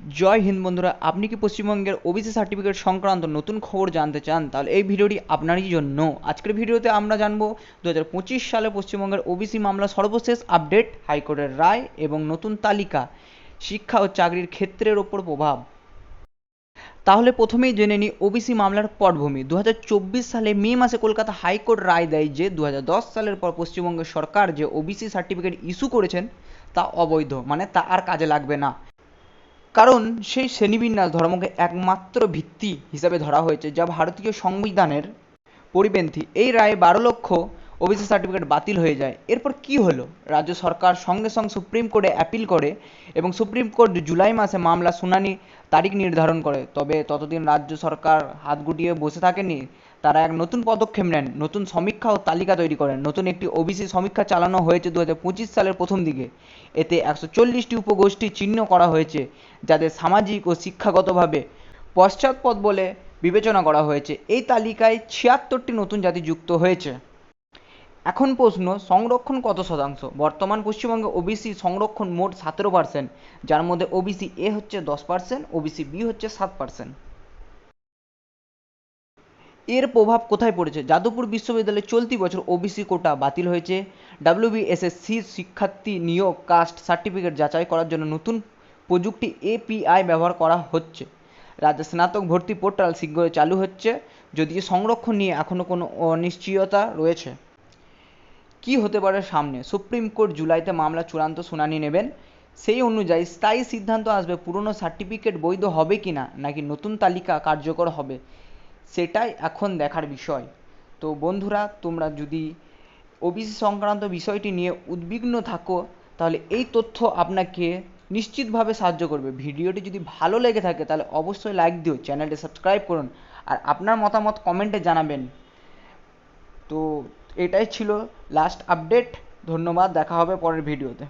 জয় হিন্দ বন্ধুরা, আপনি কি পশ্চিমবঙ্গের ওবিসি সার্টিফিকেট সংক্রান্ত নতুন খবর জানতে চান? তাহলে এই ভিডিওটি আপনারই জন্য। আজকের ভিডিওতে আমরা জানব দু সালে পশ্চিমবঙ্গের ওবিসি মামলা সর্বশেষ আপডেট, হাইকোর্টের রায় এবং নতুন তালিকা, শিক্ষা ও চাকরির ক্ষেত্রের ওপর প্রভাব। তাহলে প্রথমেই জেনে নিই ওবিসি মামলার পটভূমি। দু হাজার চব্বিশ সালে মে মাসে কলকাতা হাইকোর্ট রায় দেয় যে দু হাজার দশ সালের পর পশ্চিমবঙ্গের সরকার যে ওবিসি সার্টিফিকেট ইস্যু করেছেন, তা অবৈধ মানে তা আর কাজে লাগবে না। কারণ সেই শ্রেণীবিন্যাস ধর্মকে একমাত্র ভিত্তি হিসাবে ধরা হয়েছে, যা ভারতীয় সংবিধানের পরিপন্থী। এই রায়ে বারো লক্ষ ওবিসি সার্টিফিকেট বাতিল হয়ে যায়। এরপর কি হলো? রাজ্য সরকার সঙ্গে সঙ্গে সুপ্রিম কোর্টে অ্যাপিল করে এবং সুপ্রিম কোর্ট জুলাই মাসে মামলা শুনানি তারিখ নির্ধারণ করে। তবে ততদিন রাজ্য সরকার হাত গুটিয়ে বসে থাকেনি। তারা এক নতুন পদক্ষেপ নেন, নতুন সমীক্ষা ও তালিকা তৈরি করেন। নতুন একটি ওবিসি সমীক্ষা চালানো হয়েছে দু হাজার পঁচিশ সালের প্রথম দিকে। এতে একশো চল্লিশটি উপগোষ্ঠী চিহ্ন করা হয়েছে, যাদের সামাজিক ও শিক্ষাগতভাবে পশ্চাৎপদ বলে বিবেচনা করা হয়েছে। এই তালিকায় ছিয়াত্তরটি নতুন জাতি যুক্ত হয়েছে। এখন প্রশ্ন, সংরক্ষণ কত শতাংশ? বর্তমান পশ্চিমবঙ্গে ওবিসি সংরক্ষণ মোট সতেরো পার্সেন্ট যার মধ্যে ওবিসি এ হচ্ছে দশ পার্সেন্ট ওবিসি বি হচ্ছে সাত পার্সেন্ট এর প্রভাব কোথায় পড়েছে? যাদবপুর বিশ্ববিদ্যালয়ে চলতি বছর ওবিসি কোটা বাতিল হয়েছে। ডাব্লিউবিএসএসসি শিক্ষার্থী নিয়োগ কাস্ট সার্টিফিকেট যাচাই করার জন্য নতুন প্রযুক্তি এপিআই ব্যবহার করা হচ্ছে। রাজ্যে স্নাতক ভর্তি পোর্টাল শীঘ্রই চালু হচ্ছে, যদিও সংরক্ষণ নিয়ে এখনও কোনো অনিশ্চয়তা রয়েছে। কি হতে পারে সামনে? সুপ্রিম কোর্ট জুলাইতে মামলা চূড়ান্ত শুনানি নেবেন। সেই অনুযায়ী স্থায়ী সিদ্ধান্ত আসবে পুরনো সার্টিফিকেট বৈধ হবে কি না নাকি নতুন তালিকা কার্যকর হবে? সেটাই এখন দেখার বিষয়। তো বন্ধুরা, তোমরা যদি ওবিসি সংক্রান্ত বিষয়টি নিয়ে উদ্বিগ্ন থাকো, তাহলে এই তথ্য আপনাকে নিশ্চিতভাবে সাহায্য করবে। ভিডিওটি যদি ভালো লেগে থাকে, তাহলে অবশ্যই লাইক দিও, চ্যানেলটি সাবস্ক্রাইব করুন, আর আপনার মতামত কমেন্টে জানাবেন। তো এটাই ছিল লাস্ট আপডেট ধন্যবাদ, দেখা হবে পরের ভিডিওতে।